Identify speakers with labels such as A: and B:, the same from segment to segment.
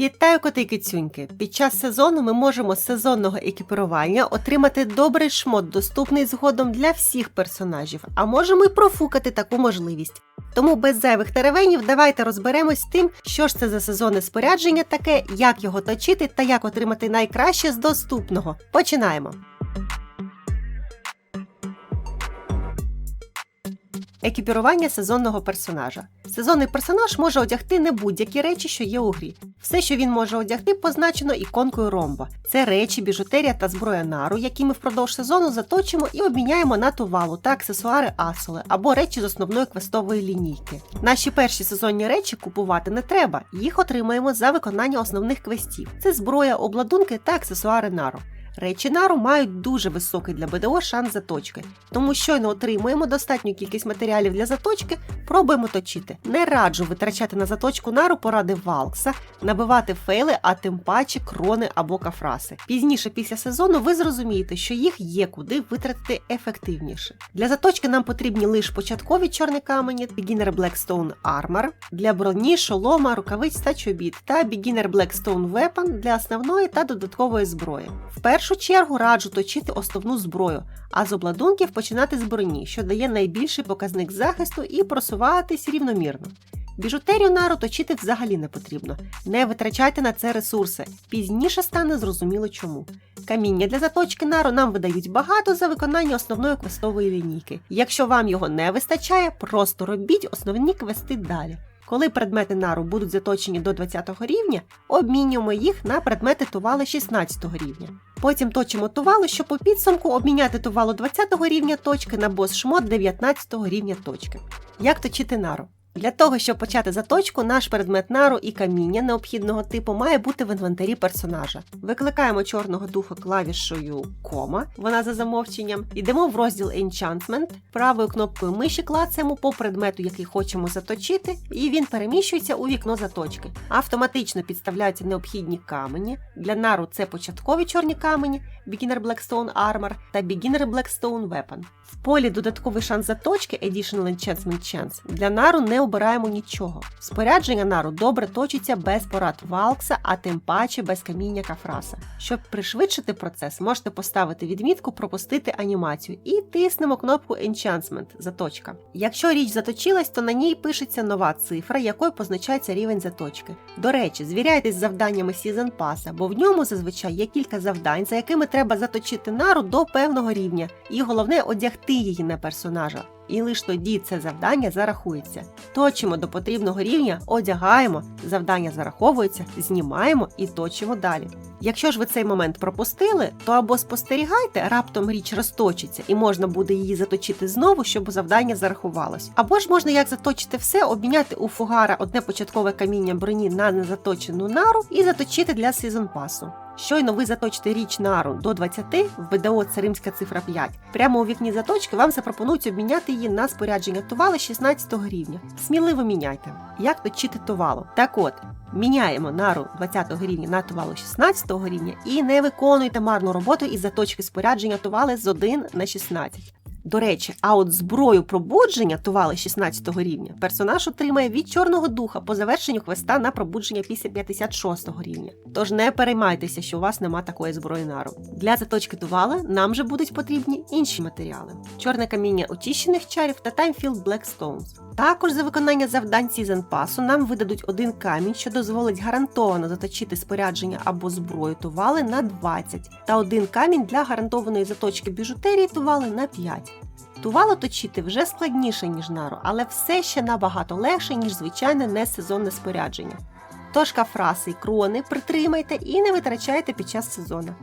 A: Вітаю коти кицюньки! Під час сезону ми можемо з сезонного екіпірування отримати добрий шмот, доступний згодом для всіх персонажів, а можемо й профукати таку можливість. Тому без зайвих теревенів давайте розберемось тим, що ж це за сезонне спорядження таке, як його точити та як отримати найкраще з доступного. Починаємо! Екіпірування сезонного персонажа. Сезонний персонаж може одягти не будь-які речі, що є у грі. Все, що він може одягти, позначено іконкою ромба. Це речі, біжутерія та зброя нару, які ми впродовж сезону заточимо і обміняємо на тувалу та аксесуари асоли або речі з основної квестової лінійки. Наші перші сезонні речі купувати не треба, їх отримаємо за виконання основних квестів. Це зброя, обладунки та аксесуари нару. Речі нару мають дуже високий для БДО шанс заточки, тому щойно отримуємо достатню кількість матеріалів для заточки, пробуємо точити. Не раджу витрачати на заточку нару поради Валкса, набивати фейли, а тим паче крони або кафраси. Пізніше після сезону ви зрозумієте, що їх є куди витратити ефективніше. Для заточки нам потрібні лише початкові чорні камені, Beginner Blackstone Armor, для броні, шолома, рукавиць та чобіт, та Beginner Blackstone Weapon для основної та додаткової зброї. В першу чергу раджу точити основну зброю, а з обладунків починати з броні, що дає найбільший показник захисту і просуватись рівномірно. Біжутерію нару точити взагалі не потрібно. Не витрачайте на це ресурси. Пізніше стане зрозуміло чому. Каміння для заточки нару нам видають багато за виконання основної квестової лінійки. Якщо вам його не вистачає, просто робіть основні квести далі. Коли предмети нару будуть заточені до 20 рівня, обмінюємо їх на предмети тували 16 рівня. Потім точимо тувало, щоб у підсумку обміняти тувало 20 рівня точки на бос шмот 19 рівня точки. Як точити нару? Для того, щоб почати заточку, наш предмет нару і каміння необхідного типу має бути в інвентарі персонажа. Викликаємо чорного духа клавішою кома, вона за замовченням, йдемо в розділ Enchantment, правою кнопкою миші клацаємо по предмету, який хочемо заточити, і він переміщується у вікно заточки. Автоматично підставляються необхідні камені. Для нару це початкові чорні камені, Beginner Blackstone Armor та Beginner Blackstone Weapon. В полі додатковий шанс заточки Additional Enchantment Chance для нару не обираємо нічого. Спорядження нару добре точиться без порад Валкса, а тим паче без каміння кафраса. Щоб пришвидшити процес, можете поставити відмітку Пропустити анімацію і тиснемо кнопку Enchantment заточка. Якщо річ заточилась, то на ній пишеться нова цифра, якою позначається рівень заточки. До речі, звіряйтесь з завданнями Season Pass, бо в ньому зазвичай є кілька завдань, за якими треба заточити нару до певного рівня, і головне одягти її на персонажа. І лише тоді це завдання зарахується. Точимо до потрібного рівня, одягаємо, завдання зараховується, знімаємо і точимо далі. Якщо ж ви цей момент пропустили, то або спостерігайте, раптом річ розточиться і можна буде її заточити знову, щоб завдання зарахувалось. Або ж можна як заточити все, обміняти у фугара одне початкове каміння броні на незаточену нару і заточити для сезон пасу. Щойно ви заточите річ нару до 20, в БДО це римська цифра 5. Прямо у вікні заточки вам запропонують обміняти її на спорядження тувала 16 рівня. Сміливо міняйте. Як точити тувало? Так от, міняємо нару 20 рівня на тувалу 16 рівня і не виконуйте марну роботу із заточки спорядження тували з 1 на 16. До речі, а от зброю пробудження тували 16 рівня персонаж отримає від чорного духа по завершенню квеста на пробудження після 56 рівня. Тож не переймайтеся, що у вас нема такої зброї нару. Для заточки тувала нам же будуть потрібні інші матеріали: чорне каміння очищених чарів та Timefield Blackstones. Також за виконання завдань Season Pass нам видадуть один камінь, що дозволить гарантовано заточити спорядження або зброю тували на 20, та один камінь для гарантованої заточки біжутерії тували на 5. Тувало точити вже складніше, ніж нару, але все ще набагато легше, ніж звичайне несезонне спорядження. Тож кафраси і крони притримайте і не витрачайте під час сезону.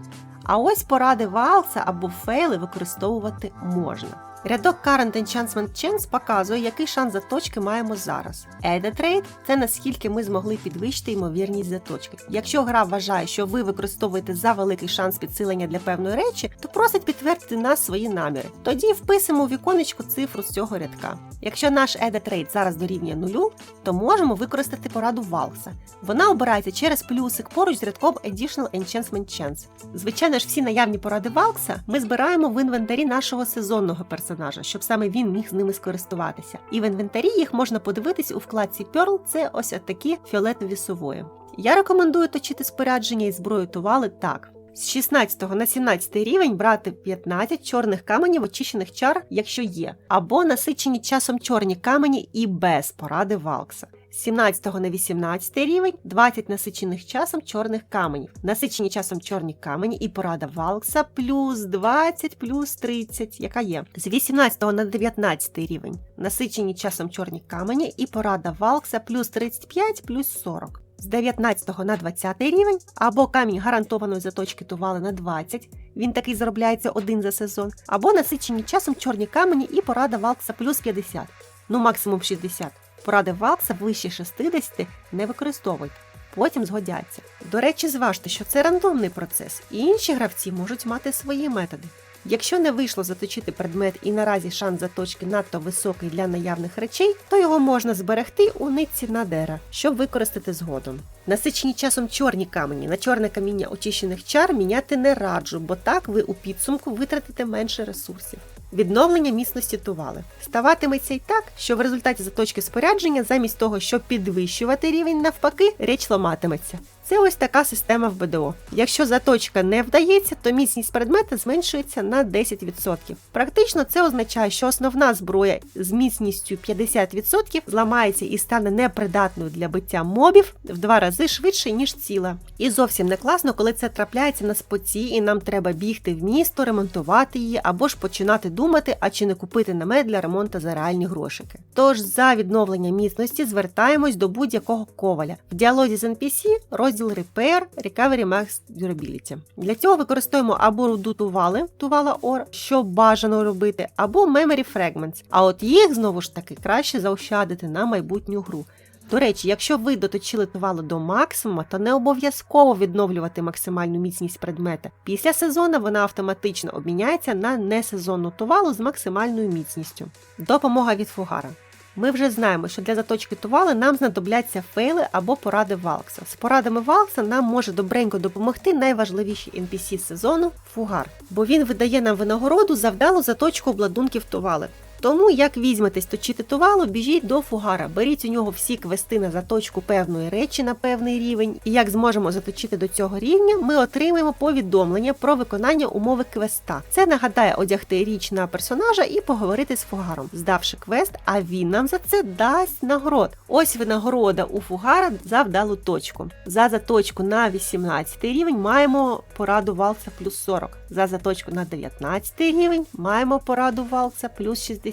A: А ось поради валса або фейли використовувати можна. Рядок Current Enchantment Chance показує, який шанс заточки маємо зараз. Edit Rate – це наскільки ми змогли підвищити ймовірність заточки. Якщо гра вважає, що ви використовуєте за великий шанс підсилення для певної речі, то просить підтвердити нас свої наміри. Тоді вписуємо у віконечко цифру з цього рядка. Якщо наш Edit Rate зараз дорівнює нулю, то можемо використати пораду Валкса. Вона обирається через плюсик поруч з рядком Additional Enchantment Chance. Звичайно ж, всі наявні поради Валкса ми збираємо в інвентарі нашого сезонного персонажа, щоб саме він міг з ними скористуватися. І в інвентарі їх можна подивитись у вкладці Pearl, це ось такі фіолетові сувої. Я рекомендую точити спорядження і зброю тували так. З 16 на 17 рівень брати 15 чорних каменів очищених чар, якщо є, або насичені часом чорні камені і без поради Валкса. З 17 на 18 рівень 20 насичених часом чорних каменів. Насичені часом чорні камені і порада Валкса плюс 20 плюс 30, яка є. З 18 на 19 рівень насичені часом чорні камені і порада Валкса плюс 35 плюс 40 з 19 на 20 рівень, або камінь гарантованої заточки тували на 20, він такий заробляється один за сезон, або насичені часом чорні камені і порада Валкса плюс 50, ну максимум 60. Поради Валкса вище 60 не використовуйте. Потім згодяться. До речі, зважте, що це рандомний процес, і інші гравці можуть мати свої методи. Якщо не вийшло заточити предмет і наразі шанс заточки надто високий для наявних речей, то його можна зберегти у нитці Надера, щоб використати згодом. Насичені часом чорні камені на чорне каміння очищених чар міняти не раджу, бо так ви у підсумку витратите менше ресурсів. Відновлення міцності тували. Ставатиметься й так, що в результаті заточки спорядження, замість того, щоб підвищувати рівень навпаки, річ ламатиметься. Це ось така система в БДО. Якщо заточка не вдається, то міцність предмета зменшується на 10%. Практично це означає, що основна зброя з міцністю 50% зламається і стане непридатною для биття мобів в два рази швидше, ніж ціла. І зовсім не класно, коли це трапляється на споці, і нам треба бігти в місто, ремонтувати її або ж починати думати, а чи не купити намет для ремонту за реальні грошики. Тож за відновлення міцності звертаємось до будь-якого коваля. В діалозі з NPC розділ Repair Recovery Max Durability. Для цього використовуємо або руду тували, тувала Ор, що бажано робити, або Memory Fragments. А от їх знову ж таки краще заощадити на майбутню гру. До речі, якщо ви доточили тувалу до максимума, то не обов'язково відновлювати максимальну міцність предмета. Після сезону вона автоматично обміняється на несезонну тувалу з максимальною міцністю. Допомога від фугара. Ми вже знаємо, що для заточки тували нам знадобляться фейли або поради Валкса. З порадами Валкса нам може добренько допомогти найважливіший NPC сезону фугар, бо він видає нам винагороду за вдалу заточку обладунків тували. Тому, як візьметесь точити тувалу, біжіть до фугара, беріть у нього всі квести на заточку певної речі на певний рівень, і як зможемо заточити до цього рівня, ми отримаємо повідомлення про виконання умови квеста. Це нагадає одягти річ на персонажа і поговорити з фугаром, здавши квест, а він нам за це дасть нагород. Ось винагорода у фугара за вдалу точку. За заточку на 18 рівень маємо пораду Валкса плюс 40. За заточку на 19 рівень маємо пораду Валкса плюс 60.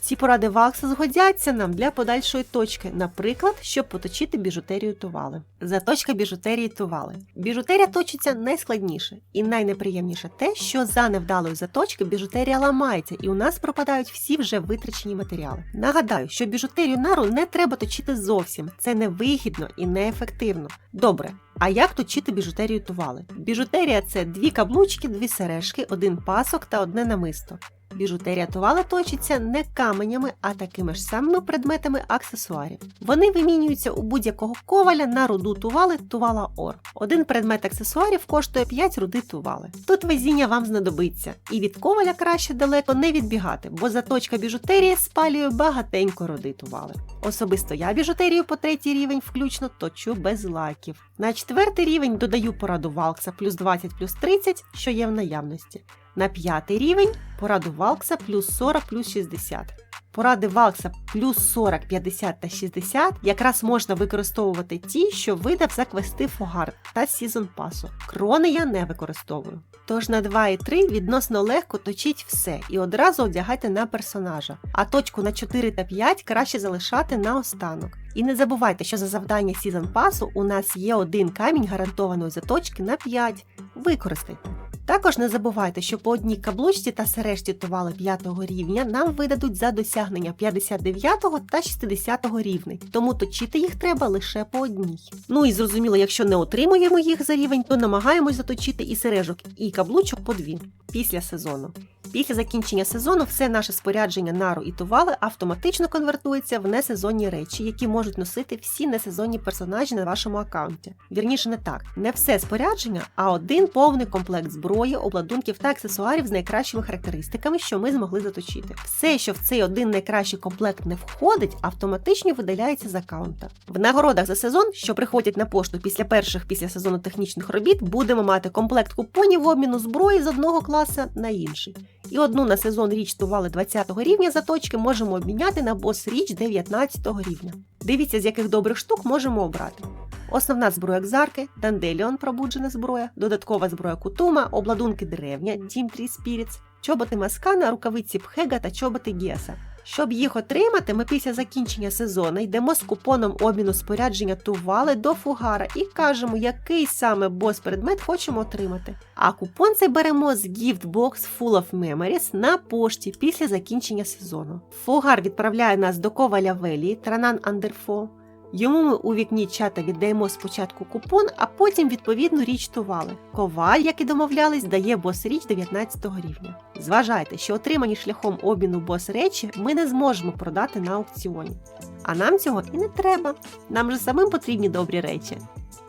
A: Ці поради Валкса згодяться нам для подальшої точки, наприклад, щоб поточити біжутерію тували. Заточка біжутерії тували. Біжутерія точиться найскладніше і найнеприємніше те, що за невдалою заточки біжутерія ламається, і у нас пропадають всі вже витрачені матеріали. Нагадаю, що біжутерію нару не треба точити зовсім, це невигідно і неефективно. Добре. А як точити біжутерію тували? Біжутерія це дві каблучки, дві сережки, один пасок та одне намисто. Біжутерія тувала точиться не каменями, а такими ж самими предметами аксесуарів. Вони вимінюються у будь-якого коваля на руду тували тувала ор. Один предмет аксесуарів коштує 5 руди тували. Тут везіння вам знадобиться, і від коваля краще далеко не відбігати, бо заточка біжутерії спалює багатенько руди тували. Особисто я біжутерію по третій рівень включно точу без лайків. На четвертий рівень додаю пораду Валкса плюс 20 плюс 30, що є в наявності. На п'ятий рівень пораду Валкса плюс 40 плюс 60. Поради Валкса плюс 40, 50 та 60 якраз можна використовувати ті, що видав за квести Фогар та Сізон Пасу. Крони я не використовую. Тож на 2 і 3 відносно легко точіть все і одразу одягайте на персонажа, а точку на 4 та 5 краще залишати на останок. І не забувайте, що за завдання Сізон Пасу у нас є один камінь гарантованої заточки на 5. Використайте. Також не забувайте, що по одній каблучці та сережці тували 5 рівня нам видадуть за досягнення 59 та 60 рівней, тому точити їх треба лише по одній. Ну і зрозуміло, якщо не отримуємо їх за рівень, то намагаємось заточити і сережок, і каблучок по дві після сезону. Після закінчення сезону все наше спорядження нару і тували автоматично конвертується в несезонні речі, які можуть носити всі несезонні персонажі на вашому аккаунті. Вірніше не так, не все спорядження, а один повний комплект зброї, обладунків та аксесуарів з найкращими характеристиками, що ми змогли заточити. Все, що в цей один найкращий комплект не входить, автоматично видаляється з аккаунта. В нагородах за сезон, що приходять на пошту після перших після сезону технічних робіт, будемо мати комплект купонів в обміну зброї з одного класа на інший. І одну на сезон річ тували 20 рівня заточки можемо обміняти на бос річ 19 рівня. Дивіться, з яких добрих штук можемо обрати. Основна зброя Кзарки, Данделіон пробуджена зброя, додаткова зброя Кутума, обладунки деревня, Дім Трі Spirits, чоботи Маскана, рукавиці Пхега та чоботи Геса. Щоб їх отримати, ми після закінчення сезону йдемо з купоном обміну спорядження тували до фугара і кажемо, який саме бос-предмет хочемо отримати. А купон цей беремо з Gift Box Full of Memories на пошті після закінчення сезону. Фугар відправляє нас до коваля Велі, Транан Андерфо. Йому ми у вікні чата віддаємо спочатку купон, а потім відповідну річ тували. Коваль, як і домовлялись, дає бос річ 19 рівня. Зважайте, що отримані шляхом обміну бос речі ми не зможемо продати на аукціоні. А нам цього і не треба. Нам же самим потрібні добрі речі.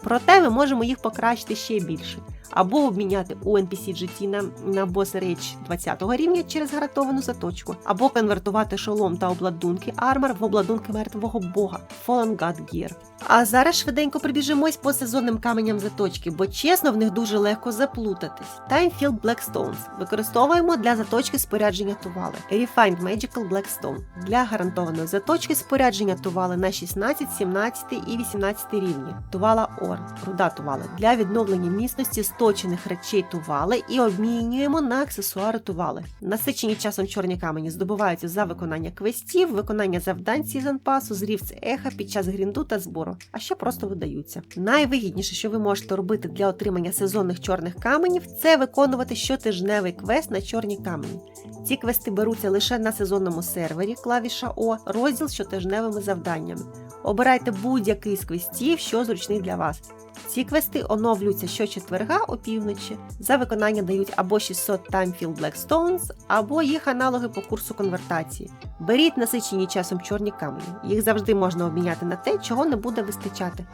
A: Проте ми можемо їх покращити ще більше. Або обміняти у NPC GT на, на бос реч 20 рівня через гарантовану заточку, або конвертувати шолом та обладунки армор в обладунки мертвого бога Fallen God Gear. А зараз швиденько прибіжимось по сезонним каменям заточки, бо чесно в них дуже легко заплутатись. Timefield Blackstones використовуємо для заточки спорядження тували. Refined Magical Blackstone для гарантованої заточки спорядження тували на 16, 17 і 18 рівні. Тувала Ор, руда тували для відновлення міцності сточених речей тували і обмінюємо на аксесуари тували. Насичені часом чорні камені здобуваються за виконання квестів, виконання завдань Season Pass, зрів еха під час грінду та збору, а ще просто видаються. Найвигідніше, що ви можете робити для отримання сезонних чорних каменів, це виконувати щотижневий квест на чорні камені. Ці квести беруться лише на сезонному сервері клавіша О, розділ з щотижневими завданнями. Обирайте будь-який з квестів, що зручний для вас. Ці квести оновлюються щочетверга опівночі. За виконання дають або 600 Timefield Blackstones, або їх аналоги по курсу конвертації. Беріть насичені часом чорні камені. Їх завжди можна обміняти на те, чого не буде вистачати.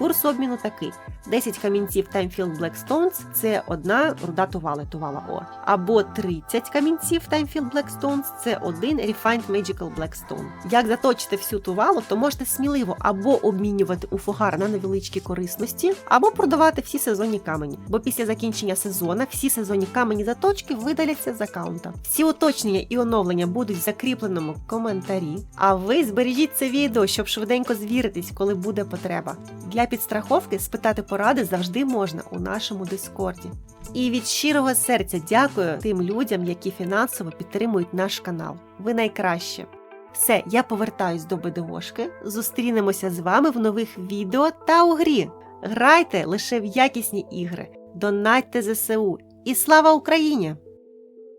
A: Курс обміну такий: 10 камінців Timefield Blackstones – це одна руда тували тувала О. Або 30 камінців Timefield Blackstones – це один Refined Magical Blackstone. Як заточите всю тувалу, то можете сміливо або обмінювати у фугар на невеличкі корисності, або продавати всі сезонні камені. Бо після закінчення сезону всі сезонні камені заточки видаляться з аккаунта. Всі уточнення і оновлення будуть в закріпленому коментарі. А ви збережіть це відео, щоб швиденько звіритись, коли буде потреба. Для підстраховки спитати поради завжди можна у нашому дискорді. І від щирого серця дякую тим людям, які фінансово підтримують наш канал. Ви найкращі. Все, я повертаюсь до БДОшки. Зустрінемося з вами в нових відео та у грі. Грайте лише в якісні ігри, донатьте ЗСУ і слава Україні!